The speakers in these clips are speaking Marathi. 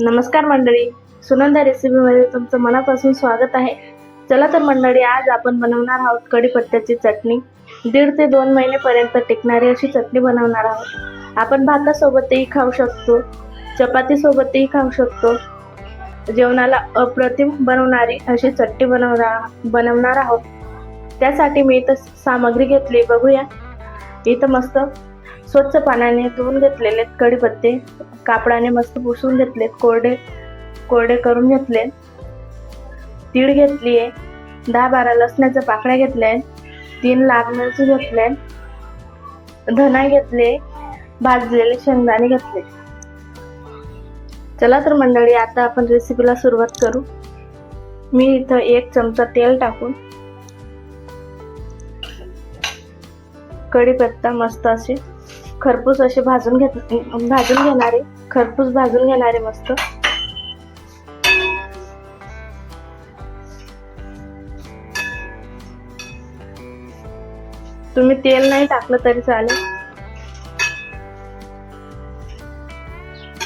नमस्कार मंडळी. सुनंदा रेसिपीमध्ये तुमचं मनापासून स्वागत आहे. चला तर मंडळी आज आपण बनवणार आहोत कढीपत्त्याची चटणी. दीड ते दोन महिनेपर्यंत टिकणारी अशी चटणी बनवणार आहोत. आपण भातासोबतही खाऊ शकतो चपातीसोबतही खाऊ शकतो. जेवणाला अप्रतिम बनवणारी अशी चटणी बनवणार बनवणार आहोत. त्यासाठी मी इथं सामग्री घेतली बघूया. इथं मस्त स्वच्छ पाण्याने धुवून घेतलेले आहेत कढीपत्ते कापडाने मस्त पुसून घेतलेत कोरडे कोरडे करून घेतले तीळ घेतली आहे दहा बारा लसणाच्या पाकळ्या घेतल्या आहेत तीन लाल मिरची घेतले धना घेतले भाजलेले शेंगदाणे घेतले. चला तर मंडळी आता आपण रेसिपीला सुरुवात करू. मी इथं एक चमचा तेल टाकून कढीपत्ता मस्त असे खरपूस असे भाजून घेत भाजून घेणारे. खरपूस भाजून घेणारे मस्त. तुम्ही तेल नाही टाकलं तरी चालेल.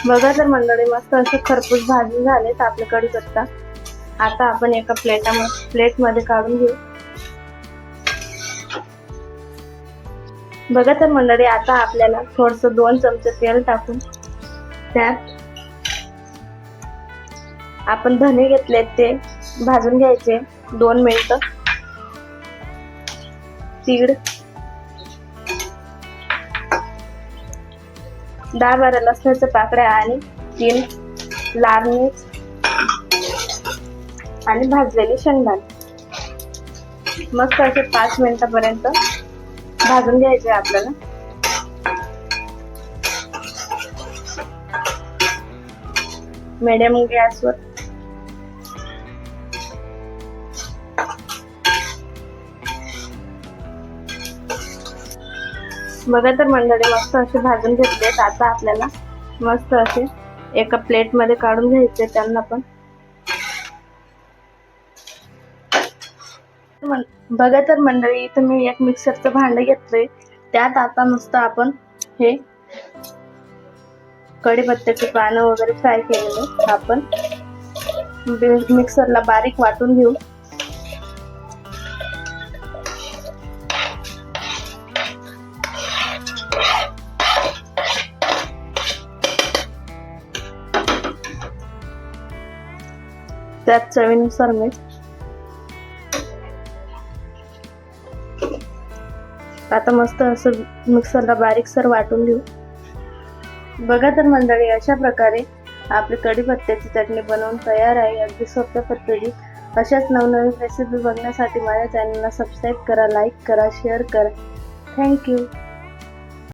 बघा तर मंडळी मस्त असे खरपूस भाजून झालेत आपले कढीपत्ता. आता आपण एका प्लेटामध्ये प्लेटमध्ये काढून घेऊ. बघा तर मंडळी आता आपल्याला थोडस दोन चमचे तेल टाकून त्यात आपण धने घेतले ते भाजून घ्यायचे. दोन मिनिट. तीळ. दहा बारा लसणाच्या पाकळ्या आणि तीन लाल मिर्च आणि भाजलेली शेंगदाणे. मस्त असे पाच मिनिटापर्यंत भाजून घ्यायचे आपल्याला. मीडियम गॅसवर बघा तर मंडळी मस्त असे भाजून घेतलेत. आता आपल्याला मस्त असे एका प्लेटमध्ये काढून घ्यायचे त्यांना पण. मन- बघा तर मंडळी इथं मी एक मिक्सरचं भांडं घेतलंय. त्यात आता नुसतं आपण हे कढीपत्त्याची पानं वगैरे फ्राय केलेले आपण मिक्सरला बारीक वाटून घेऊ. त्यात चवीनुसार मीठ आता मस्त असं मिक्सरला बारीक सर वाटून घेऊ. बघा तर मंडळी अशा प्रकारे आपली कढीपत्त्याची चटणी बनवून तयार आहे. अगदी सोप्या पद्धतीत. अशाच नवनवीन रेसिपी बघण्यासाठी माझ्या चॅनलला सबस्क्राईब करा लाईक करा शेअर करा. थँक्यू